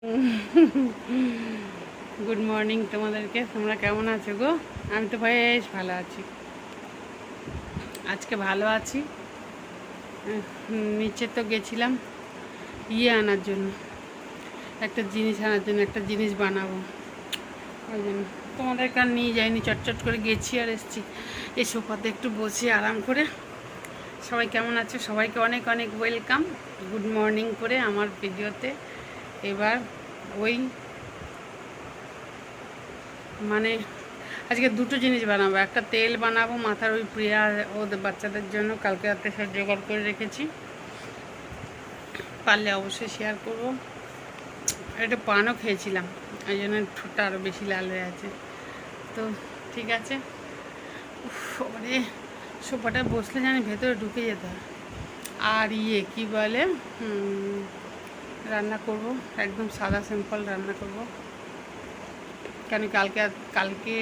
Good morning তোমাদেরকে, তোমরা কেমন আছো গো? আমি তো বেশ ভালো আছি। আজকে ভালো আছি। নিচে তো গেছিলাম ইয়ে আনার জন্য। একটা জিনিস আনার জন্য, একটা জিনিস বানাবো। ওই জন্য। তোমাদেরকে আর নিয়ে যাইনি, চটচট করে গেছি আর এসছি। এই সোফাতে একটু বসে, আরাম করে। সবাই কেমন আছো? সবাইকে অনেক অনেক ওয়েলকাম গুড মর্নিং করে আমার ভিডিওতে এবার ওই মানে আজকে দুটো জিনিস বানাবো। একটা তেল বানাবো, মাথার ওই প্রিয়া ওদের বাচ্চাদের জন্য। কালকে রাতে সব জোগাড় করে রেখেছি। পারলে অবশ্যই শেয়ার করব। একটা পানও খেয়েছিলাম, ওই জন্য ঠোঁটটা আরও বেশি লাল হয়ে আছে। তো ঠিক আছে। ওরে সোফাটা বসলে জানি ভেতরে ঢুকে যেতে হয়। আর ইয়ে কি বলে রান্না করব, একদম সাদা সিম্পল রান্না করব। কেন কালকে কালকে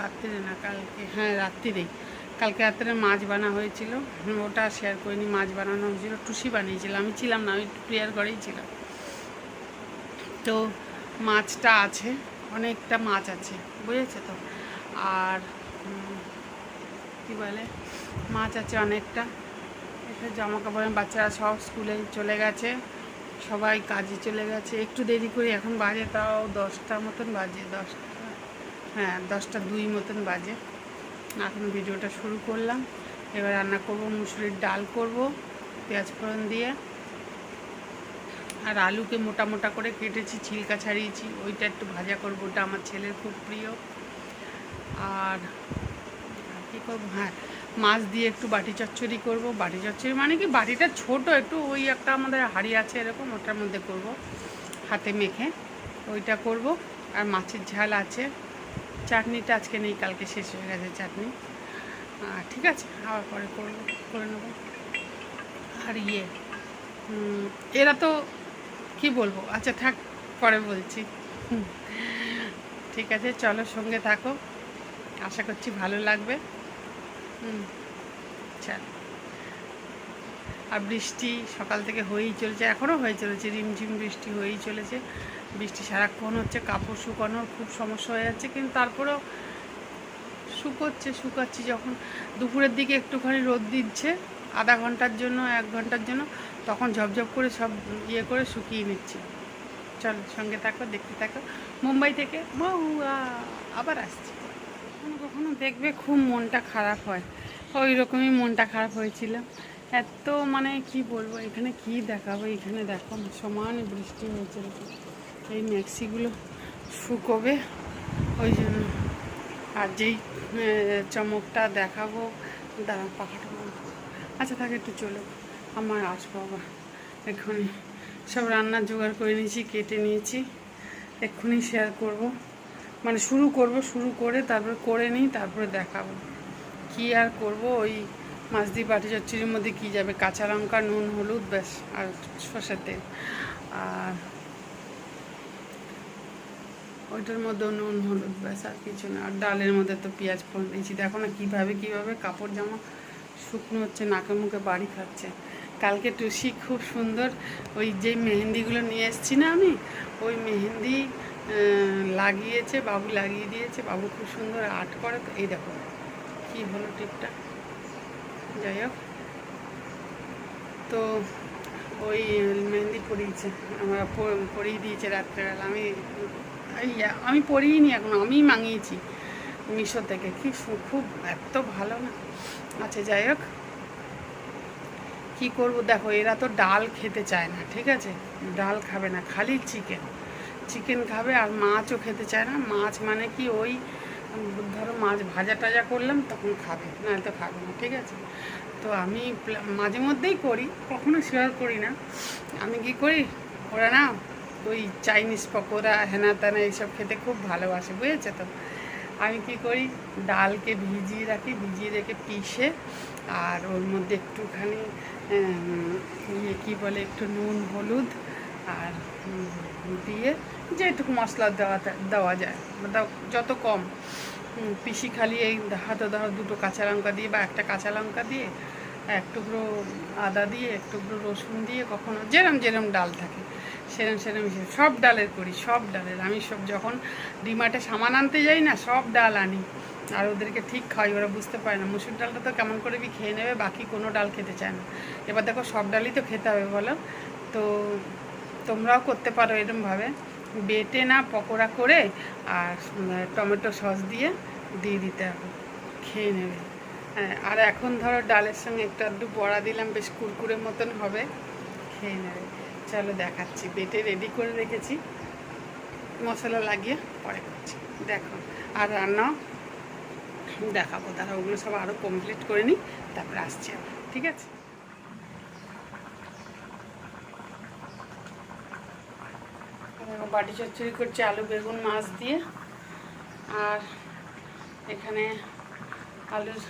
রাত্রিরে না, কালকে হ্যাঁ রাত্রিরেই। কালকে রাত্রে মাছ বানা হয়েছিল। ওটা শেয়ার করিনি, মাছ বানানো হয়েছিল। টুসি বানিয়েছিলাম আমি ছিলাম না, আমি প্রিয়ার ঘরেই ছিলাম। তো মাছটা আছে, অনেকটা মাছ আছে, বুঝেছে তো? আর কী বলে? মাছ আছে অনেকটা। জামা কাপড় বাচ্চারা সব স্কুলে চলে গেছে। সবাই কাজে চলে গেছে। একটু দেরি করে এখন বাজে, তাও দশটা মতন বাজে, দশটা হ্যাঁ দশটা দুই মতন বাজে। এখন ভিডিওটা শুরু করলাম। এবার রান্না করব, মুসুরির ডাল করব, পেঁয়াজ ফোড়ন দিয়ে। আর আলুকে মোটা মোটা করে কেটেছি, ছিলকা ছাড়িয়েছি, ওইটা একটু ভাজা করব, ওটা আমার ছেলের খুব প্রিয়। আর কী করব? হ্যাঁ মাছ দিয়ে একটু বাটি চচ্চড়ি করব। বাটি চচ্চড়ি মানে কি? বাটিটা ছোট, একটু ওই একটা আমাদের হাঁড়ি আছে এরকম, ওটার মধ্যে করব, হাতে মেখে ওইটা করব। আর মাছের ঝাল আছে। চাটনিটা আজকে নেই, কালকে শেষ হয়ে গেছে চাটনি। ঠিক আছে, আবার পরে করব, করে নেব। আর ইয়ে এরা তো কি বলব? আচ্ছা থাক, পরে বলছি। ঠিক আছে, চলো সঙ্গে থাকো। আশা করছি ভালো লাগবে। চল আর বৃষ্টি সকাল থেকে হয়েই চলেছে, এখনও হয়ে চলেছে, রিমঝিম বৃষ্টি হয়েই চলেছে। বৃষ্টি সারাক্ষণ হচ্ছে কাপড় শুকানোর খুব সমস্যা হয়ে যাচ্ছে, কিন্তু তারপরেও শুকোচ্ছে, শুকাচ্ছি যখন। দুপুরের দিকে একটুখানি রোদ দিচ্ছে, আধা ঘণ্টার জন্য, এক ঘণ্টার জন্য, তখন ঝপঝপ করে সব ইয়ে করে শুকিয়ে নিচ্ছি। চল সঙ্গে থাকো, দেখতে থাকো। মুম্বাই থেকে মহুয়া আবার আসছি। কখনো কখনো দেখবে খুব মনটা খারাপ হয়। ওই রকমই মনটা খারাপ হয়েছিল। এত মানে কি বলব, এখানে কি দেখাবো, এখানে দেখো সমান বৃষ্টি হয়েছিল এই ম্যাক্সিগুলো শুকোবে, ওই জন্য আর যেই চমকটা দেখাবো দাঁড়া পাখাটা আচ্ছা থাকে, একটু চলো। আমার আসব আবার এক্ষুনি সব রান্নার জোগাড় করে নিয়েছি, কেটে নিয়েছি। এক্ষুনি শেয়ার করব। মানে শুরু করব, শুরু করে তারপর করে নিই, তারপরে দেখাবো। কি আর করব? ওই মাছ দিয়ে বাটি চচ্চড়ির মধ্যে কি যাবে? কাঁচা লঙ্কা, নুন, হলুদ, ব্যাস, আর সর্ষের তেল। আর ওইটার মধ্যে নুন, হলুদ, ব্যাস, আর কিছু না। আর ডালের মধ্যে তো পেঁয়াজ ফোড়ন দিয়েছি। দেখো না কীভাবে কীভাবে কাপড় জামা শুকনো হচ্ছে, নাকে মুখে বাড়ি খাচ্ছে। কালকে টুসি খুব সুন্দর। ওই যে মেহেন্দিগুলো নিয়ে এসেছি না আমি, ওই মেহেন্দি লাগিয়েছে, বাবু লাগিয়ে দিয়েছে, বাবু খুব সুন্দর আর্ট করে, তো এই দেখো কী হলো টিপটা যাই হোক। তো ওই মেহেন্দি পরিয়েছে, আমরা পরিয়ে দিয়েছে রাত্রেবেলা। আমি আমি পরিয়ে নি এখন, আমি মাঙিয়েছি মিশো থেকে। কি খুব এত ভালো না। আচ্ছা যাই হোক। কী করব? দেখো, এরা তো ডাল খেতে চায় না, ঠিক আছে? ডাল খাবে না, খালি চিকেন চিকেন খাবে আর মাছও খেতে চায় না। মাছ মানে কি ওই, ধরো মাছ ভাজা টাজা করলাম তখন খাবে না তো খাবে না, ঠিক আছে? তো আমি মাঝে মধ্যেই করি, কখনো শেয়ার করি না। আমি কি করি, ওরা না ওই চাইনিজ পকোড়া, হেনা তেনা এইসব খেতে খুব ভালোবাসে, বুঝেছে তো? আমি কি করি, ডালকে ভিজিয়ে রাখি, ভিজিয়ে রেখে পিষে, আর ওর মধ্যে একটুখানি ইয়ে কী বলে, একটু নুন, হলুদ আর দিয়ে যেটুকু মশলা দেওয়া দেওয়া যায়। দাও- যত কম। পিসি খালি এই হাতে ধরো দুটো কাঁচা লঙ্কা দিয়ে বা একটা কাঁচা লঙ্কা দিয়ে, এক টুকরো আদা দিয়ে, এক টুকরো রসুন দিয়ে, কখনো যেরম যেরম ডাল থাকে, সেরম সেরম সব ডালের করি, সব ডালের। আমি সব যখন ডিমার্টে সামান আনতে যাই না, সব ডাল আনি। আর ওদেরকে ঠিক খাওয়াই, ওরা বুঝতে পারে না। মুসুর ডালটা তো কেমন করে খেয়ে নেবে, বাকি কোনো ডাল খেতে চায় না। এবার দেখো সব ডালই তো খেতে হবে বলো। তো তোমরাও করতে পারো এরমভাবে। বেটে না পকোড়া করে আর টমেটো সস দিয়ে দিয়ে দিতে হবে। খেয়ে নেবে। হ্যাঁ আর এখন ধরো ডালের সঙ্গে একটু আধটু বড়া দিলাম, বেশ কুরকুরের মতন হবে। খেয়ে নেবে। চলো দেখাচ্ছি। বেটে রেডি করে রেখেছি। মশলা লাগিয়ে পরে করছি। দেখো। আর রান্নাও দেখাবো। তারা ওগুলো সব আরও কমপ্লিট করে নিই, তারপরে আসছি ঠিক আছে দেখো বাটি চচ্চড়ি করছি, আলু, বেগুন, মাছ দিয়ে। আর এখানে আলুর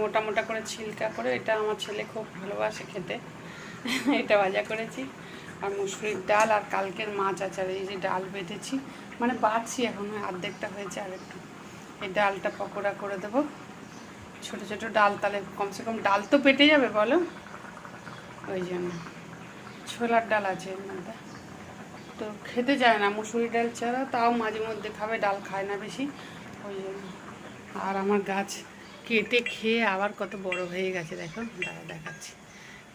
মোটা মোটা করে ছিলকা করে, এটা আমার ছেলে খুব ভালোবাসে খেতে। এটা ভাজা করেছি। আর মুসুরির ডাল আর কালকের মাছ আছে, আর এই যে ডাল বেটেছি। মানে বাড়ছি এখন, অর্ধেকটা হয়েছে আর একটু। এই ডালটা পকোড়া করে দেবো। ছোট ছোট ডাল, তাহলে কমসে কম ডাল তো পেটে যাবে, বলো? ওই জন্য। ছোলার ডাল আছে এর মধ্যে। তো খেতে চায় না, মুসুরি ডাল ছাড়া, তাও মাঝে মধ্যে খাবে, ডাল খায় না বেশি। ওই জন্য। আর আমার গাছ কেটে খেয়ে আবার কত বড় হয়ে গেছে, দেখো। দাঁড়া, দেখাচ্ছি।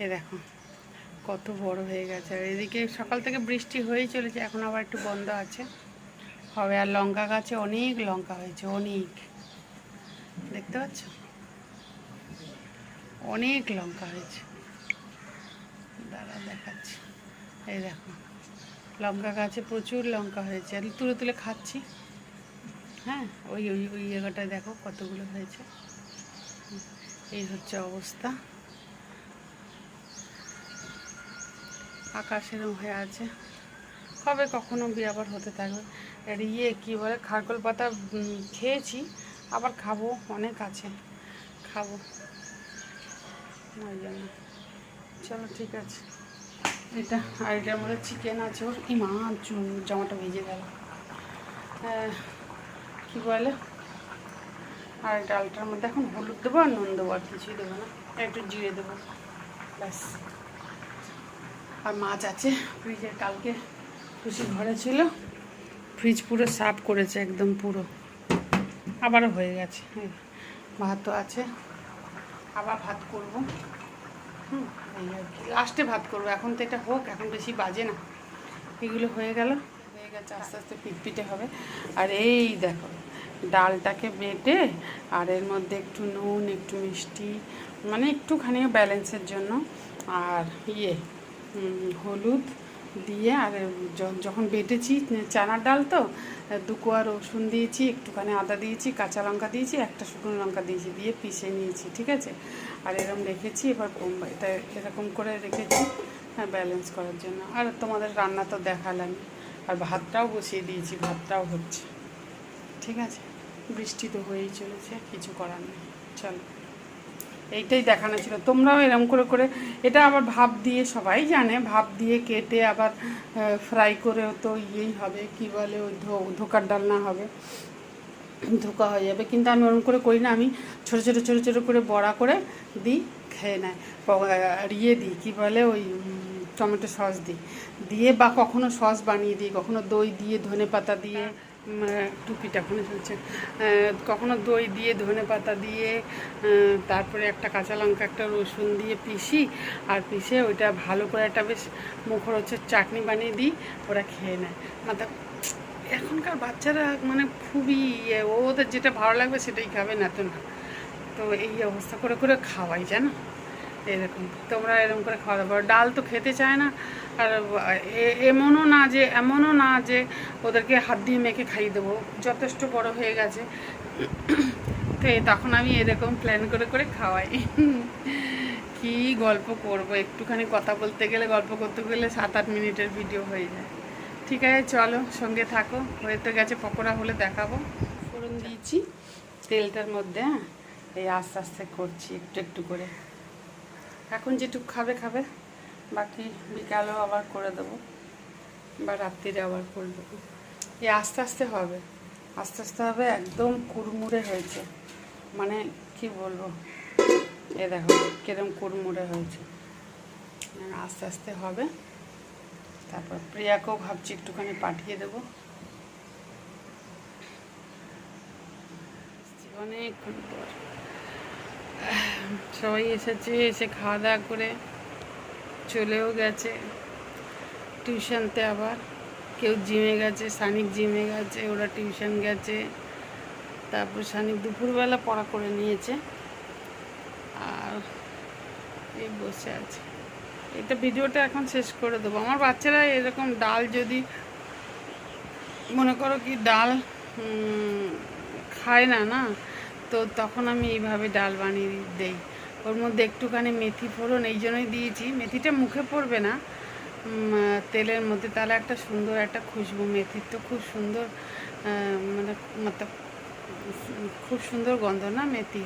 এ দেখো, কত বড় হয়ে গেছে। আর এদিকে সকাল থেকে বৃষ্টি হয়েই চলেছে, এখন আবার একটু বন্ধ আছে। হবে, আর লঙ্কা গাছে অনেক লঙ্কা হয়েছে, অনেক। দেখতে পাচ্ছ? অনেক লঙ্কা হয়েছে। দাঁড়া, দেখাচ্ছি। এই দেখো। লঙ্কা গাছে প্রচুর লঙ্কা হয়েছে। আর তুলে তুলে খাচ্ছি। হ্যাঁ ওই ওই ওই জায়গাটায় দেখো কতগুলো হয়েছে। এই হচ্ছে অবস্থা। আকাশ এরম হয়ে আছে। হবে কখনো বিয়ে আবার হতে থাকবে। আর ইয়ে কী বলে খারকোল পাতা খেয়েছি, আবার খাব অনেক আছে। খাব। ওই জন্য। চলো, ঠিক আছে। এটা, আর এটার মধ্যে চিকেন আছে কি মা জামাটা ভিজে গেল। কি বলে? আর ডালটার মধ্যে এখন হলুদ দেবো আর নুন দেবো আর কিছুই দেবো না। একটু জিরে দেবো। ব্যাস। আর মাছ আছে। ফ্রিজের কালকে খুশি ঘরে ছিল। ফ্রিজ পুরো সাফ করেছে একদম পুরো। আবারও হয়ে গেছে। এই ভাতও আছে। আবার ভাত করব। হুম। লাস্টে ভাত করব। এখন তো এটা হোক, এখন বেশি বাজে না। এগুলো হয়ে গেল। হয়ে গেছে, আস্তে আস্তে পিটপিটে হবে। আর এই দেখো, ডালটাকে বেটে আর এর মধ্যে একটু নুন, একটু মিষ্টি মানে একটুখানি ব্যালেন্সের জন্য আর ইয়ে হলুদ দিয়ে আর যখন বেটেছি, চানার ডাল তো, দু কোয়া রসুন দিয়েছি, একটুখানি আদা দিয়েছি, কাঁচা লঙ্কা দিয়েছি, একটা শুকনো লঙ্কা দিয়েছি, দিয়ে পিষে নিয়েছি, ঠিক আছে? আর এরকম রেখেছি, এবার এটা এরকম করে রেখেছি হ্যাঁ ব্যালেন্স করার জন্য। আর তোমাদের রান্না তো দেখালাম, আর ভাতটাও বসিয়ে দিয়েছি, ভাতটাও হচ্ছে। ঠিক আছে? বৃষ্টি তো হয়েই চলেছে, কিছু করার নেই। চলো। এইটাই দেখানো ছিল। তোমরাও এরম করে করে, এটা আবার ভাপ দিয়ে, সবাই জানে, ভাপ দিয়ে কেটে আবার ফ্রাই করেও তো ইয়েই হবে, কি বলে ওই ধোকার ডালনা হবে। ধোকা হয়ে যাবে। কিন্তু আমি ওরকম করে করি না, আমি ছোটো ছোটো ছোটো ছোটো করে বড়া করে দিই, খেয়ে নেয়। ইয়ে দিই, কী বলে ওই টমেটো সস দিই। দিয়ে বা কখনো সস বানিয়ে দিই, কখনো দই দিয়ে ধনে পাতা দিয়ে। টুপিটা চলছে আহ, কখনো দই দিয়ে ধনে পাতা দিয়ে তারপরে একটা কাঁচা লঙ্কা একটা রসুন দিয়ে পিষি আর পিষে ওইটা ভালো করে একটা বেশ মুখরোচের চাটনি বানিয়ে দিই ওরা খেয়ে নেয়। মাথা এখনকার বাচ্চারা মানে খুবই ইয়ে, ওদের যেটা ভালো লাগবে সেটাই খাবে না তো না। তো এই অবস্থা করে করে খাওয়াই জানো? এরকম। তোমরা এরকম করে খাওয়া দাওয়া ডাল তো খেতে চায় না। আর এমনও না যে, এমনও না যে ওদেরকে হাত দিয়ে মেখে খাইয়ে দেবো। যথেষ্ট বড় হয়ে গেছে। তো তখন আমি এরকম প্ল্যান করে করে খাওয়াই। কি গল্প করব? একটুখানি কথা বলতে গেলে, গল্প করতে গেলে সাত, আট মিনিটের ভিডিও হয়ে যায়। ঠিক আছে, চলো সঙ্গে থাকো। হয়ে তো গেছে, পকোড়া হলে দেখাবো। ফোড়ন দিয়েছি। তেলটার মধ্যে হ্যাঁ? এই আস্তে আস্তে করছি একটু একটু করে। এখন যেটুক খাবে খাবে। বাকি বিকালেও আবার করে দেবো বা রাত্রিরে আবার করে দেবো। এই আস্তে আস্তে হবে। আস্তে আস্তে হবে, একদম কুড়মুড়ে হয়েছে। মানে কি বলব? এ দেখো, কিরম কুড়মুড়ে হয়েছে। আস্তে আস্তে হবে। তারপর প্রিয়াকেও ভাবছি একটুখানি পাঠিয়ে দেবো। অনেকক্ষণ পর। সবাই এসেছে, এসে খাওয়া দাওয়া করে চলেও গেছে। টিউশনতে আবার কেউ জিমে গেছে, সানিক জিমে গেছে, ওরা টিউশন গেছে। তারপর সানিক দুপুরবেলা পড়া করে নিয়েছে। আর এই বসে আছে। এটা ভিডিওটা এখন শেষ করে দেবো। আমার বাচ্চারা এরকম ডাল যদি, মনে করো কি ডাল খায় না না? তো তখন আমি এইভাবে ডাল বানিয়ে দেই। ওর মধ্যে একটুখানি মেথি ফোড়ন, এই জন্যই দিয়েছি। মেথিটা মুখে পড়বে না। তেলের মধ্যে তাহলে একটা সুন্দর একটা খুশবু মেথির তো খুব সুন্দর মানে মতলব খুব সুন্দর গন্ধ না মেথি?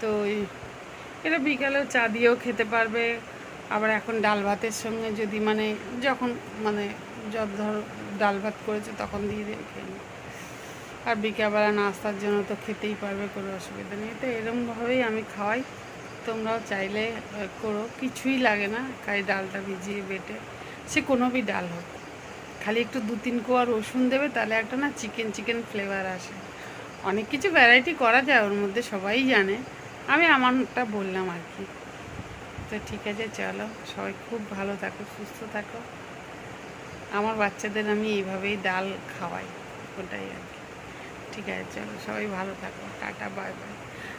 তো এটা বিকালেও চা দিয়েও খেতে পারবে। আবার এখন ডাল ভাতের সঙ্গে যদি মানে যখন মানে যত ধর ডাল ভাত করেছে তখন দিয়ে দিয়ে খেয়ে। আর বিকেলবেলা নাস্তার জন্য তো খেতেই পারবে, কোনো অসুবিধা নেই। তো এরকমভাবেই আমি খাওয়াই। তোমরাও চাইলে করো। কিছুই লাগে না, খালি ডালটা ভিজিয়ে বেটে। সে কোনো বি ডাল হোক। খালি একটু দু তিন কোয়া রসুন দেবে, তাহলে একটা না চিকেন চিকেন ফ্লেভার আসে। অনেক কিছু ভ্যারাইটি করা যায়, ওর মধ্যে সবাই জানে। আমি আমারটা বললাম আর কি। তো ঠিক আছে, চলো। সবাই খুব ভালো থাকো, সুস্থ থাকো। আমার বাচ্চাদের আমি এইভাবেই ডাল খাওয়াই, ওটাই আর কি। ঠিক আছে, চলো। সবাই ভালো থাকো। Tata, bye bye.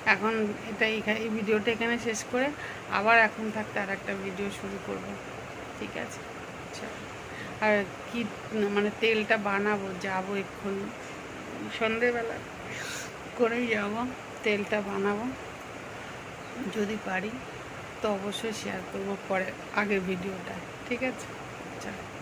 এখন এটা এই ভিডিওটা এখানে শেষ করে আবার এখন থাকতে আর একটা ভিডিও শুরু করব। ঠিক আছে? চলো আর কি মানে তেলটা বানাবো, যাব এক্ষুনি। সন্ধেবেলা করেই যাব, তেলটা বানাবো। যদি পারি, তো অবশ্যই শেয়ার করব পরে আগের ভিডিওটা। ঠিক আছে? চলো